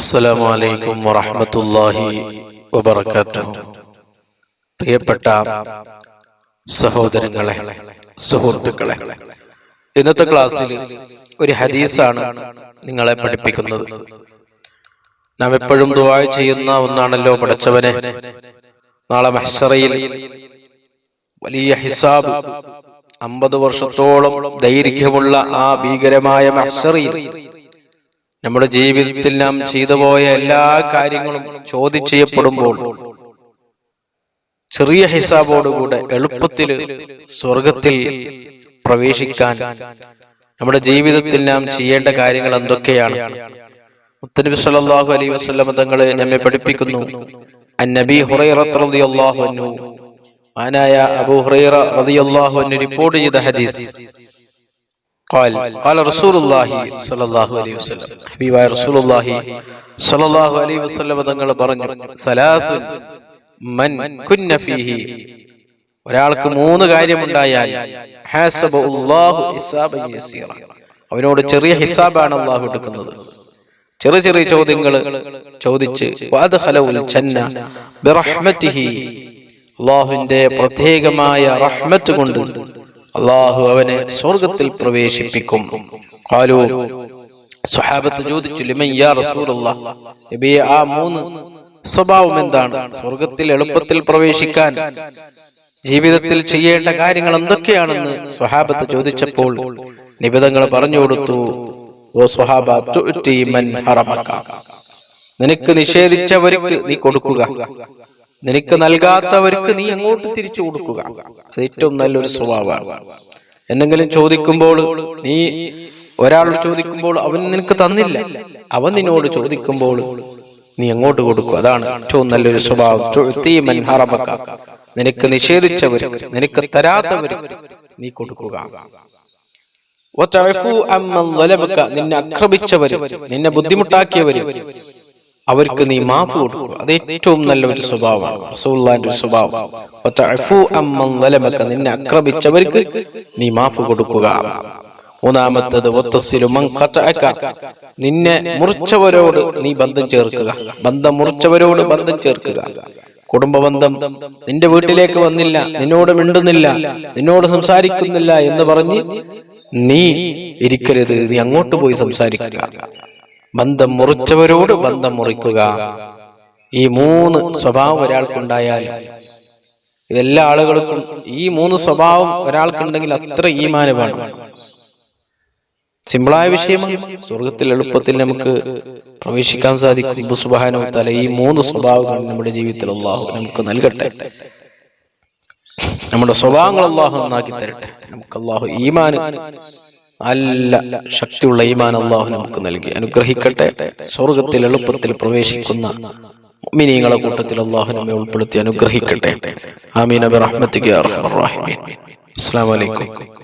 അസ്സലാമു അലൈക്കും വറഹ്മത്തുള്ളാഹി വബറകാതുഹു. പ്രിയപ്പെട്ട സഹോദരങ്ങളെ സുഹൃത്തുക്കളെ ഇന്നത്തെ ക്ലാസ്സിൽ ഒരു ഹദീസാണ് നിങ്ങളെ പഠിപ്പിക്കുന്നത്. നാം എപ്പോഴും ദുആ ചെയ്യുന്ന ഒന്നാണല്ലോ പഠിച്ചവനെ. നാളെ മഹ്സറയിൽ വലിയ ഹിസാബ് അമ്പത് വർഷത്തോളം ദൈർഘ്യമുള്ള ആ ഭീകരമായ മഹ്ശറയിൽ നമ്മുടെ ജീവിതത്തിൽ നാം ചെയ്തു പോയ എല്ലാ കാര്യങ്ങളും ചോദ്യം ചെയ്യപ്പെടുമ്പോൾ ചെറിയ ഹിസാബോടുകൂടെ എളുപ്പത്തിൽ സ്വർഗത്തിൽ പ്രവേശിക്കാൻ നമ്മുടെ ജീവിതത്തിൽ നാം ചെയ്യേണ്ട കാര്യങ്ങൾ എന്തൊക്കെയാണ്? മുത്തനബി സല്ലല്ലാഹു അലൈഹി വസല്ലം തങ്ങളെ നമ്മെ പഠിപ്പിക്കുന്നു. അന്നബി ഹുറൈറ റളിയല്ലാഹു അൻഹു. ആനായ അബൂ ഹുറൈറ റളിയല്ലാഹു അൻഹു റിപ്പോർട്ട് ചെയ്ത ഹദീസ്. قال قال رسول الله صلى الله عليه وسلم ഹബീബായ رسول الله صلى الله عليه وسلم തങ്ങൾ പറഞ്ഞു സലാസ് മൻ കുന്ന ഫീഹി ഒരാൾക്ക് മൂന്ന് കാര്യമുണ്ടായാൽ ഹാസബുല്ലാഹു ഹിസാബൻ യസീറ അവനോട് ചെറിയ ഹിസാബാണ് അള്ളാഹു എടുക്കുന്നത് ചെറിയ ചെറിയ ചോദ്യങ്ങൾ ചോദിച്ച് വാദ്ഖലഉൽ ജന്ന ബിറഹ്മതിഹി അള്ളാഹുവിന്റെ പ്രത്യേകമായ റഹ്മത്ത് കൊണ്ട് അള്ളാഹു അവനെ സ്വർഗത്തിൽ പ്രവേശിപ്പിക്കും. സ്വഹാബത്ത് ചോദിച്ചു യാ റസൂലുള്ള ആ മൂന്ന് സ്വഭാവം എന്താണ്? സ്വർഗത്തിൽ എളുപ്പത്തിൽ പ്രവേശിക്കാൻ ജീവിതത്തിൽ ചെയ്യേണ്ട കാര്യങ്ങൾ എന്തൊക്കെയാണെന്ന്? സ്വഹാബത്ത് ചോദിച്ചപ്പോൾ നിബിതങ്ങൾ പറഞ്ഞു കൊടുത്തു ഓ സ്വഹാബ നിനക്ക് നിഷേധിച്ചവർക്ക് നീ കൊടുക്കുക. നിനക്ക് നൽകാത്തവർക്ക് നീ എങ്ങോട്ട് തിരിച്ചു കൊടുക്കുക. അത് ഏറ്റവും നല്ലൊരു സ്വഭാവമാണ്. എന്തെങ്കിലും ചോദിക്കുമ്പോൾ നീ ഒരാൾ ചോദിക്കുമ്പോൾ അവൻ നിനക്ക് തന്നില്ല. അവൻ നിന്നോട് ചോദിക്കുമ്പോൾ നീ എങ്ങോട്ട് കൊടുക്കുക. അതാണ് ഏറ്റവും നല്ലൊരു സ്വഭാവം. നിനക്ക് നിഷേധിച്ചവർ നിനക്ക് തരാത്തവർ നീ കൊടുക്കുക. നിന്നെ ആക്രമിച്ചവര് നിന്നെ ബുദ്ധിമുട്ടാക്കിയവര് അവർക്ക് നീ മാഫ് കൊടുക്കുക. അത് ഏറ്റവും നല്ല ഒരു സ്വഭാവമാണ്. ഒരു സ്വഭാവം. നിന്നെ ആക്രമിച്ചവർക്ക് നീ മാഫ് കൊടുക്കുക. മൂന്നാമത്തത് നിന്നെ മുറിച്ചവരോട് നീ ബന്ധം ചേർക്കുക. ബന്ധം മുറിച്ചവരോട് ബന്ധം ചേർക്കുക. കുടുംബബന്ധം നിന്റെ വീട്ടിലേക്ക് വന്നില്ല. നിന്നോട് മിണ്ടുന്നില്ല. നിന്നോട് സംസാരിക്കുന്നില്ല എന്ന് പറഞ്ഞ് നീ ഇരിക്കരുത്. നീ അങ്ങോട്ട് പോയി സംസാരിക്കുക. ബന്ധം മുറിച്ചവരോട് ബന്ധം മുറിക്കുക. ഈ മൂന്ന് സ്വഭാവം ഒരാൾക്കുണ്ടായാൽ ഇതെല്ലാ ആളുകൾക്കും ഈ മൂന്ന് സ്വഭാവം ഒരാൾക്കുണ്ടെങ്കിൽ അത്ര ഈമാനമാണ് സിമ്പിളായ വിഷയമാണ് സ്വർഗത്തിൽ എളുപ്പത്തിൽ നമുക്ക് പ്രവേശിക്കാൻ സാധിക്കും. സുബാനോ തല ഈ മൂന്ന് സ്വഭാവങ്ങൾ നമ്മുടെ ജീവിതത്തിൽ അള്ളാഹു നമുക്ക് നൽകട്ടെ. നമ്മുടെ സ്വഭാവങ്ങൾ അള്ളാഹു നന്നാക്കി തരട്ടെ. നമുക്ക് അള്ളാഹു ഈമാൻ നല്ല ശക്തിയുള്ള ഈമാൻ അള്ളാഹു നമുക്ക് നൽകി. അനുഗ്രഹിക്കട്ടെ. സ്വർഗത്തിൽ എളുപ്പത്തിൽ പ്രവേശിക്കുന്ന മിനിങ്ങളെ കൂട്ടത്തിൽ അള്ളാഹു നമ്മെ ഉൾപ്പെടുത്തി അനുഗ്രഹിക്കട്ടെ. ആമീൻ. അബി റഹ്മത്തിക്ക് അസ്സാം വലൈക്കും